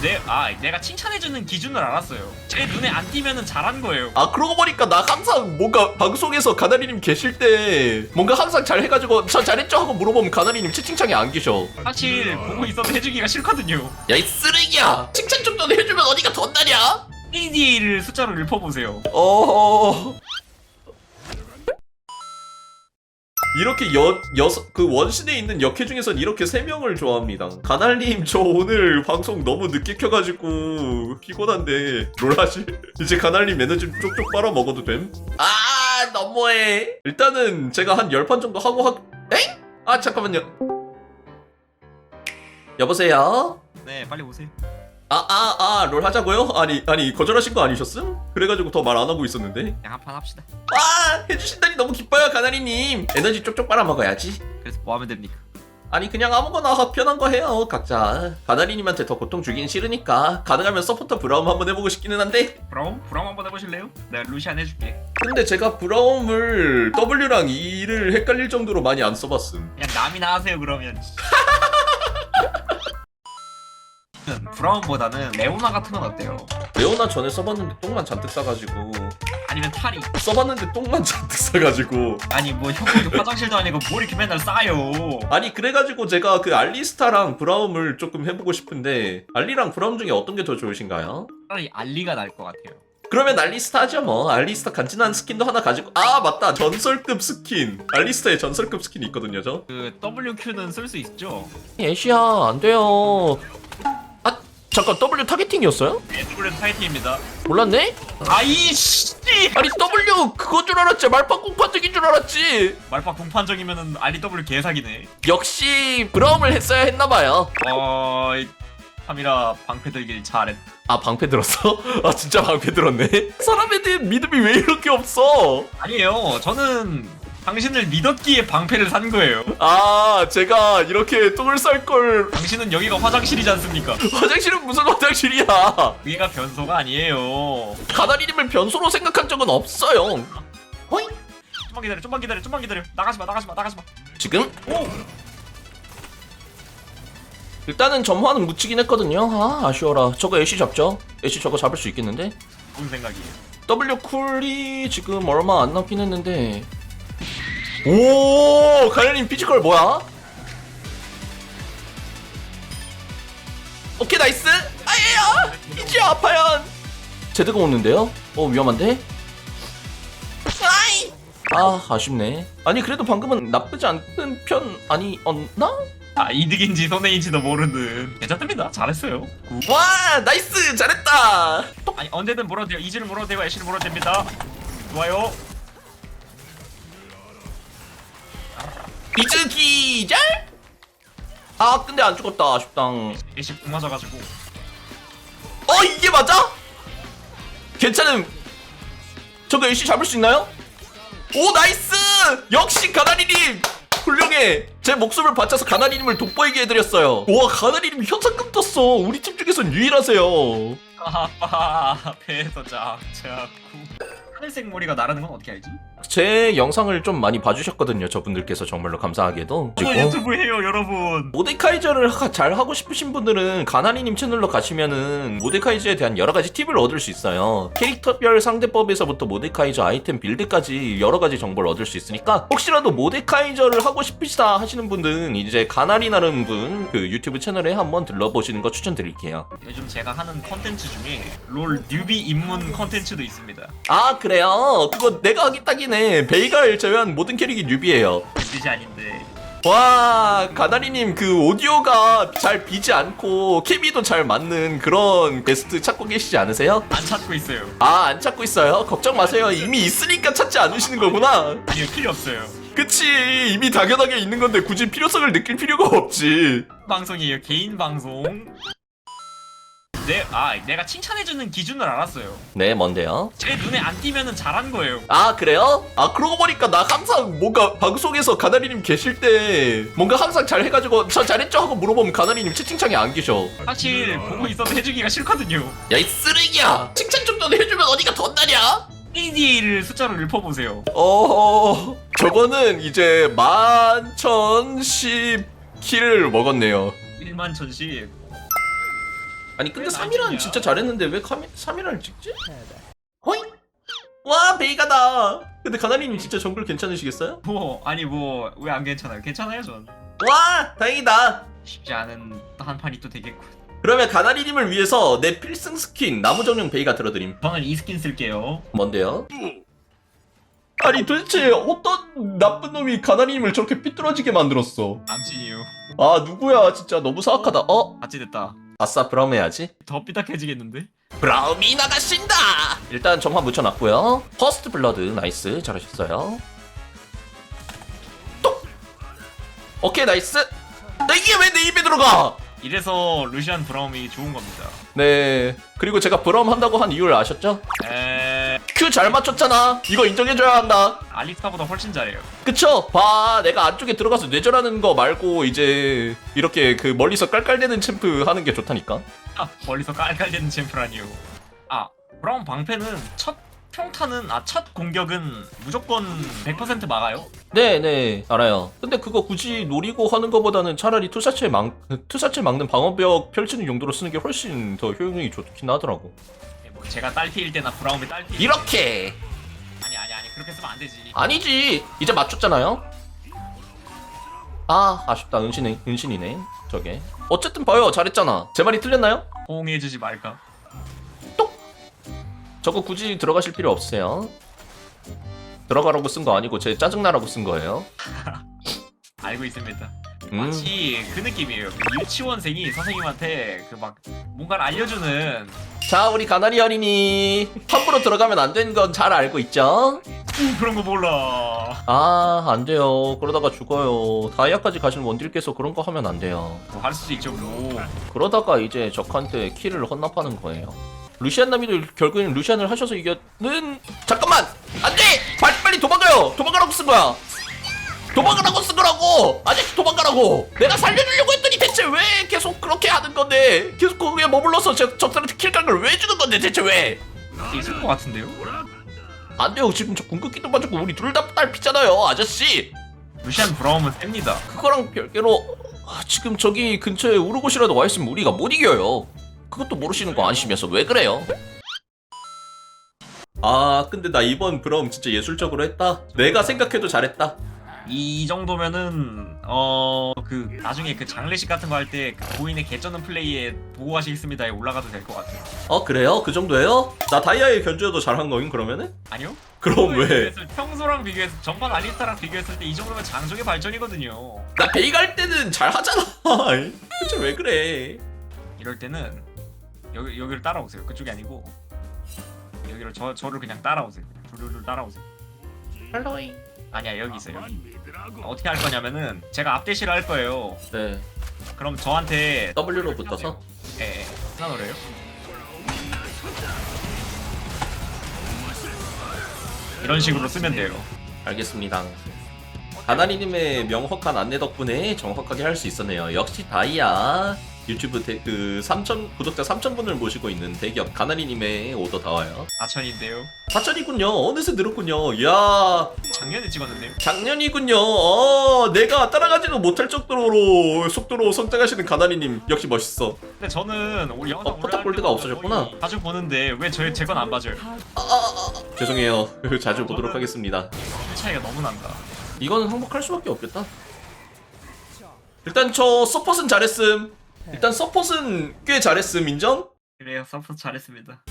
내, 아, 내가 칭찬해주는 기준을 알았어요. 제 눈에 안 띄면은 잘한 거예요. 아 그러고 보니까 나 항상 뭔가 방송에서 가나리님 계실 때 뭔가 항상 잘 해가지고 저 잘했죠 하고 물어보면 가나리님 채팅창에 안 계셔 사실 보고 있어도 해주기가 싫거든요. 야 이 쓰레기야 칭찬 정도는 해주면 어디가 덧나냐 ADA를 숫자로 읊어보세요. 어 이렇게 여, 여섯, 그 원신에 있는 역해 중에선 이렇게 세 명을 좋아합니다. 가날님, 저 오늘 방송 너무 늦게 켜가지고 피곤한데, 롤 하실? 이제 가날님 에너지 쪽쪽 빨아 먹어도 됨? 아, 너무해. 일단은 제가 한 10판 정도 하고 하, 엥? 아, 잠깐만요. 여보세요? 네, 빨리 오세요. 아, 아, 아, 롤 하자고요? 아니, 아니, 거절하신 거 아니셨음? 그래가지고 더 말 안 하고 있었는데. 그냥 한판 합시다. 와, 해주신다니 너무 기뻐요, 가나리님. 에너지 쪽쪽 빨아먹어야지. 그래서 뭐 하면 됩니까? 아니, 그냥 아무거나 편한 거 해요, 각자. 가나리님한테 더 고통 주긴 싫으니까. 가능하면 서포터 브라움 한번 해보고 싶기는 한데. 브라움? 브라움 한번 해보실래요? 내가 루시안 해줄게. 근데 제가 브라움을 W랑 E를 헷갈릴 정도로 많이 안 써봤음. 그냥 남이나 하세요 그러면. 브라움보다는 레오나 같은 건 어때요? 레오나 전에 써봤는데 똥만 잔뜩 싸가지고. 아니면 타리? 써봤는데 똥만 잔뜩 싸가지고. 아니 뭐 형이 화장실도 아니고 뭘 이렇게 맨날 싸요? 아니 그래가지고 제가 그 알리스타랑 브라움을 조금 해보고 싶은데 알리랑 브라움 중에 어떤 게 더 좋으신가요? 차라리 알리가 나을 것 같아요. 그러면 알리스타 하죠 뭐 알리스타 간지난 스킨도 하나 가지고 아 맞다 전설급 스킨 알리스타에 전설급 스킨이 있거든요 저 그 WQ는 쓸 수 있죠? 애쉬야 안 돼요 아 잠깐 W 타겟팅이었어요? 예, W 타이팅입니다. 몰랐네? 아이씨! 아니 W 그건 줄 알았지 말파 공판적인 줄 알았지 말파 공판적이면은 RW 개사기네. 역시 브라움을 했어야 했나봐요 어, 이 카미라 방패 들길 잘했. 아 방패 들었어? 아 진짜 방패 들었네 사람에 대한 믿음이 왜 이렇게 없어 아니에요. 저는 당신을 믿었기에 방패를 산 거예요. 아 제가 이렇게 똥을 쌀걸 당신은 여기가 화장실이지 않습니까? 화장실은 무슨 화장실이야 여기가 변소가 아니에요. 가나리님을 변수로 생각한 적은 없어요 호잉 좀만 기다려, 좀만 기다려, 좀만 기다려. 나가지 마, 나가지 마, 나가지 마. 지금 오, 일단은 점화는 묻히긴 했거든요 아 아쉬워라 저거 애쉬 잡죠 애쉬 저거 잡을 수 있겠는데 좋은 생각이에요. W 쿨이 지금 얼마 안 남긴 했는데 오 가나리님 피지컬 뭐야 오케이 나이스 아예야 이제 아파요 제드가 오는데요 어 위험한데 아이 아 아쉽네 아니 그래도 방금은 나쁘지 않은 편 아니었나? 아, 이득인지 손해인지도 모르는. 괜찮습니다. 잘했어요. 굿. 와 나이스 잘했다 아니 언제든 물어도 돼요. 이즈를 물어도 되고 애쉬를 물어도 됩니다. 좋아요. 이즈 기절? 아 근데 안 죽었다 아쉽당 애쉬 공 맞아가지고. 어 이게 맞아? 괜찮음 저거 애쉬 잡을 수 있나요? 오 나이스 역시 가나리님 훌륭해 제 목숨을 바쳐서 가나리님을 돋보이게 해드렸어요 와 가나리님 현상금 떴어 우리 팀 중에선 유일하세요 아빠 배에서 짝짝구. 하늘색 머리가 나르는 건 어떻게 알지? 제 영상을 좀 많이 봐주셨거든요 저분들께서 정말로 감사하게도 이거 유튜브 해요 여러분. 모데카이저를 하- 잘 하고 싶으신 분들은 가나리님 채널로 가시면은 모데카이저에 대한 여러 가지 팁을 얻을 수 있어요. 캐릭터별 상대법에서부터 모데카이저 아이템 빌드까지 여러 가지 정보를 얻을 수 있으니까 혹시라도 모데카이저를 하고 싶으시다 하시는 분들은 이제 가나리 나름 분 그 유튜브 채널에 한번 들러보시는 거 추천드릴게요. 요즘 제가 하는 컨텐츠 중에 롤 뉴비 입문 컨텐츠도 있습니다. 아 그래요? 그거 내가 하기 딱이 네. 베이가를 제외한 모든 캐릭이 뉴비예요. 뜻이 아닌데. 와 가나리님 그 오디오가 잘 비지 않고 케미도 잘 맞는 그런 베스트 찾고 계시지 않으세요? 안 찾고 있어요. 아 안 찾고 있어요? 걱정 마세요 이미 있으니까 찾지 않으시는 거구나 아니요 필요 없어요. 그치 이미 당연하게 있는 건데 굳이 필요성을 느낄 필요가 없지 방송이에요 개인 방송. 내, 아 내가 칭찬해주는 기준을 알았어요. 네 뭔데요? 제 눈에 안 띄면은 잘한 거예요. 아 그래요? 아 그러고 보니까 나 항상 뭔가 방송에서 가나리님 계실 때 뭔가 항상 잘 해가지고 저 잘했죠 하고 물어보면 가나리님 채팅창에 안 계셔 사실 보고 있어도 해주기가 싫거든요. 야 이 쓰레기야 칭찬 정도는 해주면 어디가 덧나냐? ADA를 숫자로 읊어보세요. 어 저거는 이제 만천십 킬을 먹었네요 1만 천씩. 아니 근데 왜 3이란 나중이야? 진짜 잘했는데 왜 3이란을 찍지? 호이? 와 베이가다 근데 가나리님 진짜 정글 괜찮으시겠어요? 뭐 아니 뭐 왜 안 괜찮아요? 괜찮아요 전. 와 다행이다 쉽지 않은 한 판이 또 되겠군. 그러면 가나리님을 위해서 내 필승 스킨 나무정령 베이가 들어드림 저는 이 스킨 쓸게요. 뭔데요? 아니 도대체 어떤 나쁜 놈이 가나리님을 저렇게 삐뚤어지게 만들었어 남친이요. 아 누구야 진짜 너무 사악하다 어? 같이 됐다. 아싸 브라움 해야지. 더 삐딱해지겠는데? 브라움이 나가신다! 일단 정화 묻혀놨고요. 퍼스트 블러드. 나이스. 잘하셨어요. 또! 오케이 나이스! 나 이게 왜 내 입에 들어가? 이래서 루시안 브라움이 좋은 겁니다. 네. 그리고 제가 브라움 한다고 한 이유를 아셨죠? 에 큐 잘 맞췄잖아 이거 인정해줘야 한다 알리스타보다 훨씬 잘해요. 그쵸? 봐 내가 안쪽에 들어가서 뇌절하는 거 말고 이제 이렇게 그 멀리서 깔깔대는 챔프 하는 게 좋다니까 아, 멀리서 깔깔대는 챔프라니요. 아 브라움 방패는 첫 평타는 아 첫 공격은 무조건 100% 막아요. 네네 알아요 근데 그거 굳이 노리고 하는 거보다는 차라리 투사체 막 투사체 막는 방어벽 펼치는 용도로 쓰는 게 훨씬 더 효용이 좋긴 하더라고 네, 뭐 제가 딸피일 때나 브라움이 딸피 이렇게. 아니 아니 아니. 그렇게 쓰면 안 되지. 아니지. 이제 맞췄잖아요. 아 아쉽다. 은신이 은신이네. 저게. 어쨌든 봐요. 잘했잖아. 제 말이 틀렸나요? 호응해주지 말까. 저거 굳이 들어가실 필요 없으세요. 들어가라고 쓴 거 아니고 제 짜증나라고 쓴 거예요. 알고 있습니다. 음. 마치 그 느낌이에요. 그 유치원생이 선생님한테 그 막 뭔가를 알려주는 자 우리 가나리 어린이 함부로 들어가면 안 되는 건 잘 알고 있죠? 음, 그런 거 몰라. 아, 안 돼요. 그러다가 죽어요. 다이아까지 가신 원딜께서 그런 거 하면 안 돼요. 뭐할 수도 있죠 뭐. 그러다가 이제 적한테 키를 헌납하는 거예요. 루시안 남이도 결국엔 루시안을 하셔서 이겼는 잠깐만 안 돼! 빨리 빨리 도망가요. 도망가라고 쓴 거야. 도망가라고 쓴 거라고. 아저씨 도망가라고. 내가 살려주려고 했더니 대체 왜 계속 그렇게 하는 건데? 계속 거기에 머물러서 저 적들한테 킬각을 왜 주는 건데 대체 왜? 있을 것 같은데요? 안 돼요. 지금 저 궁극기도 맞았고 우리 둘 다 딸피잖아요, 아저씨. 루시안 브라움은 셉니다. 그거랑 별개로 아, 지금 저기 근처에 우르고시라도 와 있으면 우리가 못 이겨요. 그것도 모르시는 거 아시면서 왜 그래요? 아 근데 나 이번 브럼 진짜 예술적으로 했다. 내가 생각해도 잘했다. 이 정도면은 어 그 나중에 그 장례식 같은 거 할 때그 고인의 개쩌는 플레이에 보호하시겠습니다에 올라가도 될 것 같아요. 어 그래요? 그 정도예요? 나 다이아의 견주에도 잘한 거인 그러면은? 아니요? 그럼 왜? 비교했을- 평소랑 비교해서 전반 알리스타랑 비교했을 때 이 정도면 장족의 발전이거든요. 나 베이 갈 때는 잘 하잖아. 대체 왜 그래? 이럴 때는 여기 여기를 따라오세요. 그쪽이 아니고 여기를 저 저를 그냥 따라오세요. 줄줄줄 따라오세요. 할로이. 아니야 여기 있어요. 여기. 어떻게 할 거냐면은 제가 앞대시를 할 거예요. 네. 그럼 저한테 W로 붙어서. 예, 예. 하나 노래요? 이런 식으로 쓰면 돼요. 알겠습니다. 가나리님의 명확한 안내 덕분에 정확하게 할 수 있었네요. 역시 다이아 유튜브 대, 그 3천 구독자 3천 분을 모시고 있는 대기업 가나리님의 오더 다 와요. 아천인데요. 4천이군요. 어느새 늘었군요. 이야 작년에 찍었는데요. 작년이군요. 어, 내가 따라가지도 못할 정도로 속도로 성장하시는 가나리님 역시 멋있어. 근데 저는 우리 영상 어, 포탑골드가 없어졌구나. 자주 보는데 왜저 제건 안 봐줘요? 죄송해요. 자주 보도록 하겠습니다. 힐 차이가 너무 난다. 이거는 항복할 수밖에 없겠다. 일단 저 서폿은 잘했음. 일단 서폿은 꽤 잘했음 인정? 그래요, 서포트 잘했습니다.